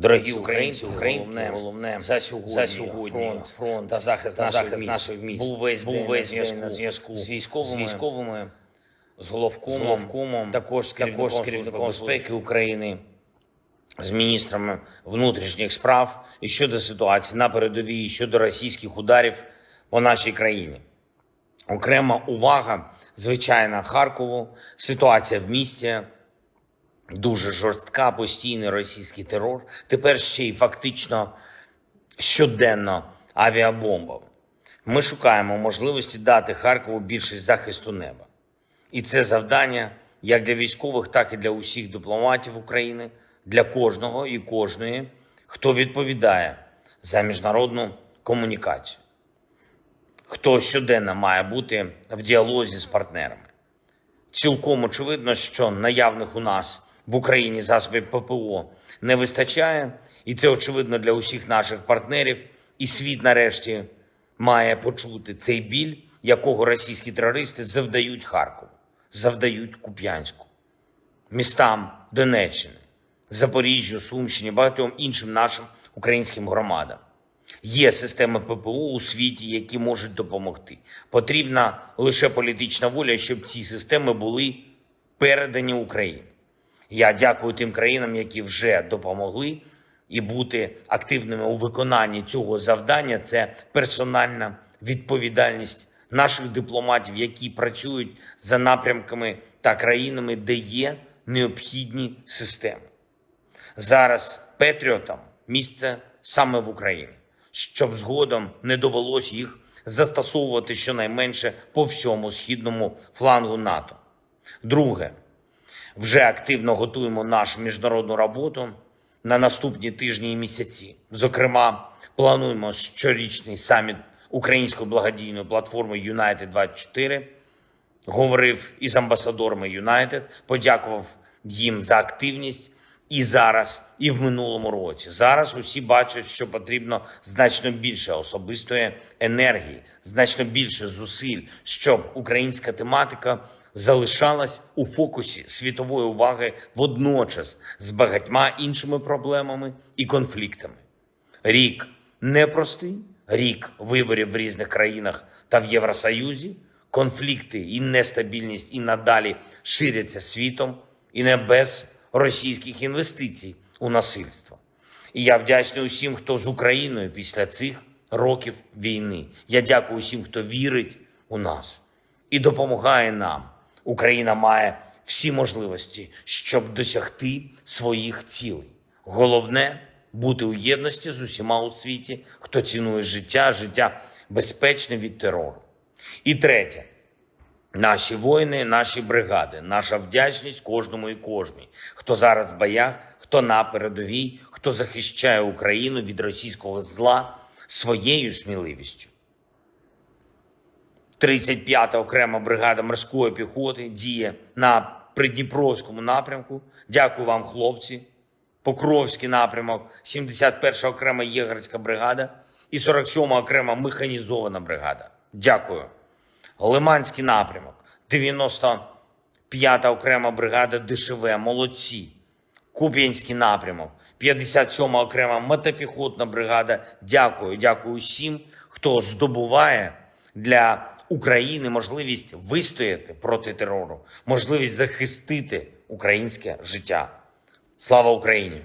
Дорогі українці, українки, головне, за сьогодні, за сьогодні фронт, фронт та захист, та захист наших міст. був весь Був день весь на день зв'язку, на зв'язку. з військовими, з військовими, з головкомом, з головкомом, також з також з керівником керівником безпеки України, з міністрами внутрішніх справ. І щодо ситуації на передовій, і щодо російських ударів по нашій країні. Окрема увага, звичайно, Харкову, ситуація в місті, дуже жорстка, постійний російський терор. Тепер ще й фактично щоденно авіабомбами. Ми шукаємо можливості дати Харкову більше захисту неба. І це завдання як для військових, так і для усіх дипломатів України, для кожного і кожної, хто відповідає за міжнародну комунікацію, хто щоденно має бути в діалозі з партнерами. Цілком очевидно, що наявних у нас в Україні засобів ППО не вистачає, і це очевидно для усіх наших партнерів. І світ нарешті має почути цей біль, якого російські терористи завдають Харкову, завдають Куп'янську, містам Донеччини, Запоріжжю, Сумщині, багатьом іншим нашим українським громадам. Є системи ППО у світі, які можуть допомогти. Потрібна лише політична воля, щоб ці системи були передані Україні. Я дякую тим країнам, які вже допомогли, і бути активними у виконанні цього завдання це персональна відповідальність наших дипломатів, які працюють за напрямками та країнами, де є необхідні системи. Зараз Петріотам місце саме в Україні, щоб згодом не довелось їх застосовувати щонайменше по всьому східному флангу НАТО. Друге, вже активно готуємо нашу міжнародну роботу на наступні тижні і місяці. Зокрема, плануємо щорічний саміт української благодійної платформи United 24 говорив із амбасадорами United, подякував їм за активність і зараз, і в минулому році. Зараз усі бачать, що потрібно значно більше особистої енергії, значно більше зусиль, щоб українська тематика залишалась у фокусі світової уваги водночас з багатьма іншими проблемами і конфліктами. Рік непростий, рік виборів в різних країнах та в Євросоюзі. Конфлікти і нестабільність і надалі ширяться світом, і не без російських інвестицій у насильство. І я вдячний усім, хто з Україною після цих років війни. Я дякую усім, хто вірить у нас і допомагає нам. Україна має всі можливості, щоб досягти своїх цілей. Головне бути у єдності з усіма у світі, хто цінує життя, життя безпечне від терору. І третє. Наші воїни, наші бригади, наша вдячність кожному і кожній, хто зараз в боях, хто на передовій, хто захищає Україну від російського зла своєю сміливістю. 35-та окрема бригада морської піхоти діє на Придніпровському напрямку. Дякую вам, хлопці. Покровський напрямок, 71-ша окрема єгерська бригада і 47-ма окрема механізована бригада. Дякую. Лиманський напрямок, 95-та окрема бригада ДШВ, молодці. Куп'янський напрямок, 57-ма окрема мотопіхотна бригада. Дякую, дякую всім, хто здобуває для України можливість вистояти проти терору, можливість захистити українське життя. Слава Україні!